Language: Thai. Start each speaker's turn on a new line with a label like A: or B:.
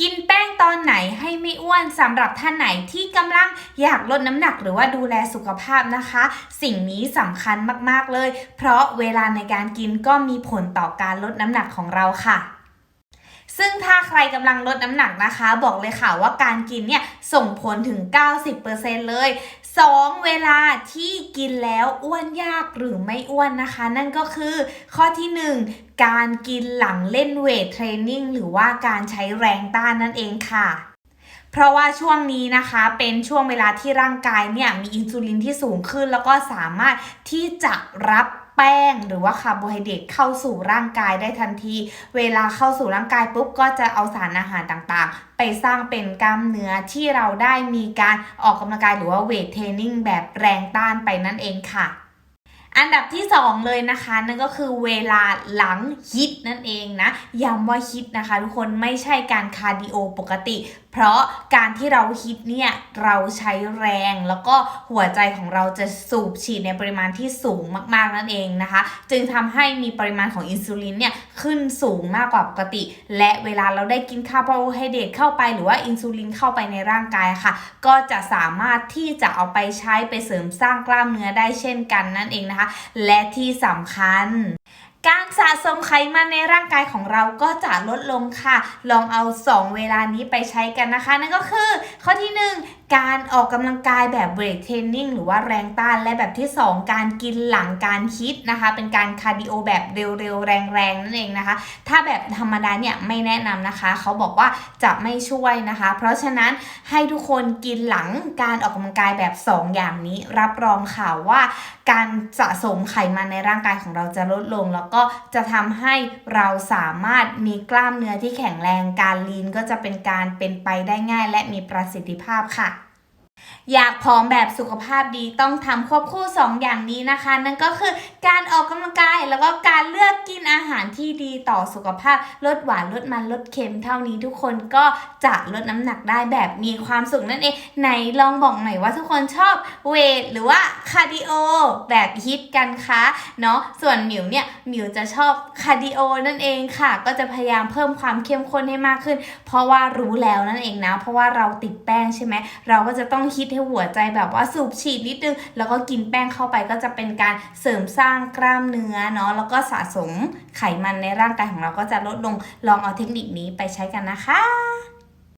A: กินแป้งตอนไหนให้ไม่อ้วนสำหรับท่านไหนที่กำลังอยากลดน้ำหนักหรือว่าดูแลสุขภาพนะคะ สิ่งนี้สำคัญมากๆเลย เพราะเวลาในการกินก็มีผลต่อการลดน้ำหนักของเราค่ะ ซึ่งถ้าใครกำลังลดน้ำหนักนะคะ บอกเลยค่ะว่าการกินเนี่ยส่งผลถึง 90%เลย 2 เวลาที่กินแล้วอ้วนยากหรือไม่อ้วนนะคะ นั่นก็คือข้อที่ 1 การกินหลังเล่นเวทเทรนนิ่งหรือว่าการใช้แรงต้านนั่นเองค่ะเพราะว่าช่วงนี้นะคะเป็นช่วงเวลาที่ร่างกายเนี่ยมีอินซูลินที่สูงขึ้น แล้วก็สามารถที่จะรับ แป้งหรือว่าคาร์โบไฮเดรตเข้าสู่ร่างกายได้ทันที เวลาเข้าสู่ร่างกายปุ๊บก็จะเอาสารอาหารต่างๆ ไปสร้างเป็นกล้ามเนื้อที่เราได้มีการออกกำลังกายหรือว่าเวทเทรนนิ่งแบบแรงต้านไปนั่นเองค่ะอันดับที่ 2 เลยนะคะนั่นก็คือเวลาหลังฮิตนั่นเองนะย้ำว่าฮิตนะคะ ทุกคนไม่ใช่การคาร์ดิโอปกติ เพราะการที่เราฮิตเนี่ยเราใช้แรงแล้วก็หัวใจของเราจะสูบฉีดในปริมาณที่สูงมากๆนั่นเองนะคะ จึงทำให้มีปริมาณของอินซูลินเนี่ยขึ้นสูงมากกว่าปกติ และเวลาเราได้กินคาร์โบไฮเดรตเข้าไปหรือว่าอินซูลินเข้าไปในร่างกายค่ะ ก็จะสามารถที่จะเอาไปใช้ไปเสริมสร้างกล้ามเนื้อได้เช่นกันนั่นเองนะคะ และที่สำคัญ การสะสมไขมันในร่างกายของเราก็จะลดลงค่ะ ลองเอา 2 เวลานี้ไปใช้กันนะคะ นั่นก็คือ ข้อที่ 1 การออกกำลังกายแบบเวทเทรนนิ่งหรือว่าแรงต้านและแบบที่ 2 การกินหลังการฮิตนะคะ เป็นการคาร์ดิโอแบบเร็วๆ แรงๆ นั่นเองนะคะ ถ้าแบบธรรมดาเนี่ยไม่แนะนำนะคะ เขาบอกว่าจะไม่ช่วยนะคะ เพราะฉะนั้นให้ทุกคนกินหลังการออกกำลังกายแบบ 2 อย่างนี้ รับรองค่ะว่า การสะสมไขมันในร่างกายของเราจะลดลง แล้วก็จะทำให้เราสามารถมีกล้ามเนื้อที่แข็งแรงการลีนก็จะเป็นการเป็นไปได้ง่าย และมีประสิทธิภาพค่ะ อยากผอมแบบสุขภาพดีต้องทำควบคู่2ออย่างนี้นะคะ นั่นก็คือการออกกำลังกายแล้วก็การเลือกกินอาหารที่ดีต่อสุขภาพลดหวานลดมันลดเค็มเท่านี้ทุกคนก็จะลดน้ำหนักได้แบบมีความสุขนั่นเองไหนลองบอกหน่อยว่าทุกคนชอบเวทหรือว่าคาร์ดิโอแบบฮิตกันคะเนาะส่วนหมิวเนี่ยหมิวจะชอบคาร์ดิโอนั่นเองค่ะ ก็จะพยายามเพิ่มความเข้มข้นให้มากขึ้น เพราะว่ารู้แล้วนั่นเองนะ เพราะว่าเราติดแป้งใช่ไหมเราก็จะต้องคิดให้หัวใจแบบว่าสูบฉีดนิดนึง แล้วก็กินแป้งเข้าไปก็จะเป็นการเสริมสร้างกล้ามเนื้อเนาะแล้วก็สะสมไขมันในร่างกายของเราก็จะลดลงลองเอาเทคนิคนี้ไปใช้กันนะคะ